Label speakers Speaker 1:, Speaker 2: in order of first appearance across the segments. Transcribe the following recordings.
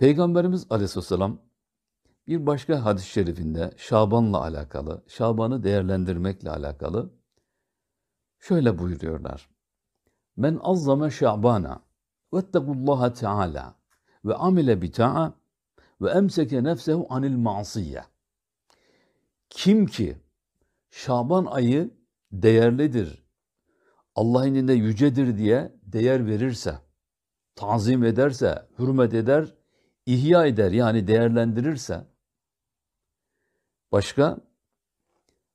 Speaker 1: Peygamberimiz Aleyhisselam bir başka hadis-i şerifinde Şaban'la alakalı, Şaban'ı değerlendirmekle alakalı şöyle buyuruyorlar. Men azzame Şabana vettekullaha Teala ve amile bi ta'a ve emseke nefsehu anil ma'siyye. Kim ki Şaban ayı değerlidir, Allah indinde yücedir diye değer verirse, tazim ederse, hürmet eder, ihya eder yani değerlendirirse, başka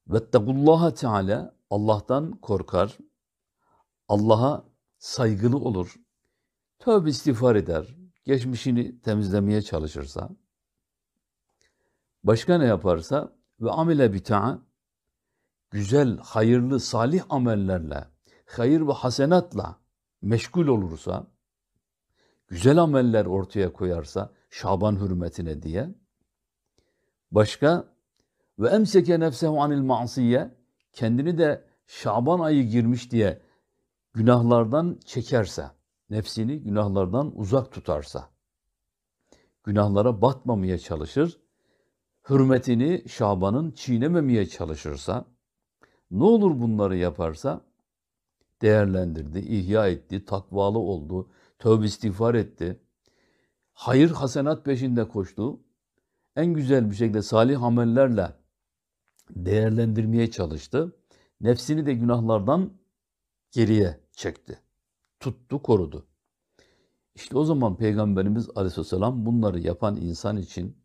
Speaker 1: vettekullaha Teala Allah'tan korkar, Allah'a saygılı olur, tövbe istiğfar eder, geçmişini temizlemeye çalışırsa, başka ne yaparsa ve amile bita'a güzel, hayırlı, salih amellerle, hayır ve hasenatla meşgul olursa, güzel ameller ortaya koyarsa Şaban hürmetine diye, başka ve emseke nefsehu anil ma'siye kendini de Şaban ayı girmiş diye günahlardan çekerse, nefsini günahlardan uzak tutarsa, günahlara batmamaya çalışır, hürmetini Şaban'ın çiğnememeye çalışırsa, ne olur bunları yaparsa, değerlendirdi, ihya etti, takvalı oldu, tövbe istiğfar etti, hayır hasenat peşinde koştu, en güzel bir şekilde salih amellerle değerlendirmeye çalıştı. Nefsini de günahlardan geriye çekti. Tuttu, korudu. İşte o zaman Peygamberimiz Aleyhisselam bunları yapan insan için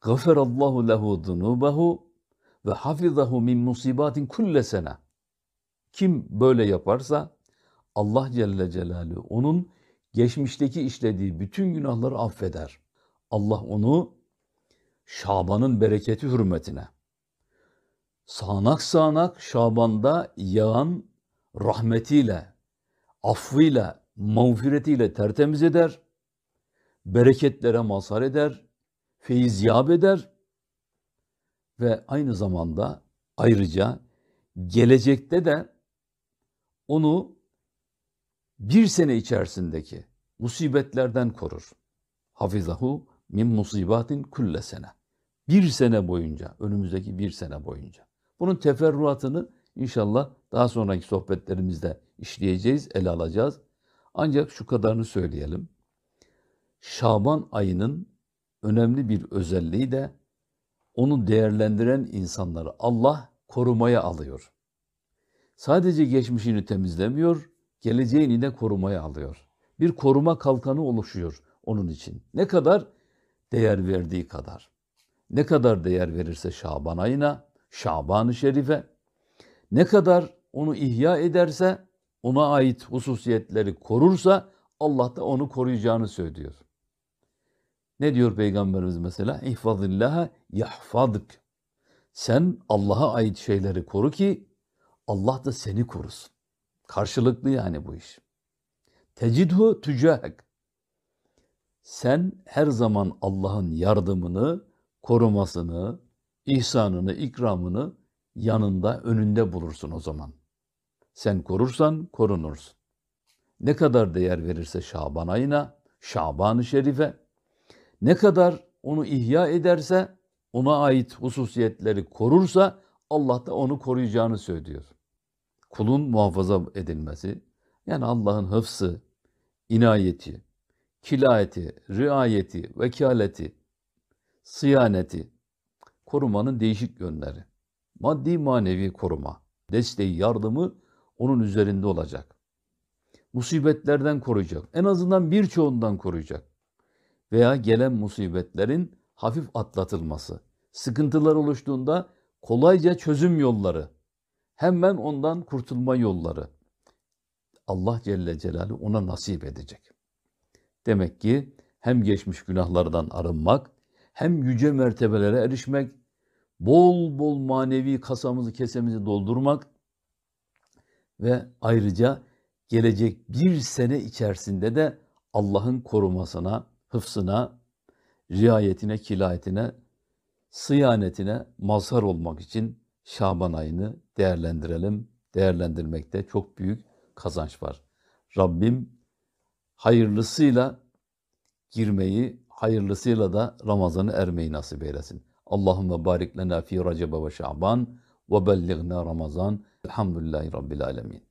Speaker 1: gaferallahu lehu zunubehu ve hafizahu min musibatin kulle. Kim böyle yaparsa Allah Celle Celaluhu onun geçmişteki işlediği bütün günahları affeder. Allah onu Şaban'ın bereketi hürmetine sağanak sağanak Şaban'da yağan rahmetiyle, affıyla, mağfiretiyle tertemiz eder, bereketlere mazhar eder, feyiz yap eder ve aynı zamanda ayrıca gelecekte de onu bir sene içerisindeki musibetlerden korur. Hafizahu min musibatin kulle sene. Bir sene boyunca, önümüzdeki bir sene boyunca. Bunun teferruatını inşallah daha sonraki sohbetlerimizde işleyeceğiz, ele alacağız. Ancak şu kadarını söyleyelim. Şaban ayının önemli bir özelliği de onu değerlendiren insanları Allah korumaya alıyor. Sadece geçmişini temizlemiyor, geleceğini de korumaya alıyor. Bir koruma kalkanı oluşuyor onun için. Ne kadar? Değer verdiği kadar. Ne kadar değer verirse Şaban ayına, Şaban-ı Şerife, ne kadar onu ihya ederse, ona ait hususiyetleri korursa Allah da onu koruyacağını söylüyor. Ne diyor Peygamberimiz mesela? İhfazillaha yahfadık. Sen Allah'a ait şeyleri koru ki Allah da seni korusun. Karşılıklı yani bu iş. Tecidhu tücahek. Sen her zaman Allah'ın yardımını, korumasını, ihsanını, ikramını yanında, önünde bulursun o zaman. Sen korursan korunursun. Ne kadar değer verirse Şaban ayına, Şaban-ı Şerife, ne kadar onu ihya ederse, ona ait hususiyetleri korursa Allah da onu koruyacağını söylüyor. Kulun muhafaza edilmesi, yani Allah'ın hıfsı, inayeti, kilayeti, riayeti, vekaleti, sıyaneti, korumanın değişik yönleri. Maddi manevi koruma, desteği, yardımı onun üzerinde olacak. Musibetlerden koruyacak. En azından birçoğundan koruyacak. Veya gelen musibetlerin hafif atlatılması. Sıkıntılar oluştuğunda kolayca çözüm yolları. Hemen ondan kurtulma yolları. Allah Celle Celaluhu ona nasip edecek. Demek ki hem geçmiş günahlardan arınmak, hem yüce mertebelere erişmek, bol bol manevi kasamızı, kesemizi doldurmak ve ayrıca gelecek bir sene içerisinde de Allah'ın korumasına, hıfsına, riayetine, kilayetine, sıyanetine mazhar olmak için Şaban ayını değerlendirelim. Değerlendirmekte çok büyük kazanç var. Rabbim hayırlısıyla girmeyi, hayırlısıyla da Ramazan'ı ermeyi nasip eylesin. Allahümme barik lena fi Recebe ve Şaban ve bellighna Ramazan. Elhamdülillahi Rabbil Alemin.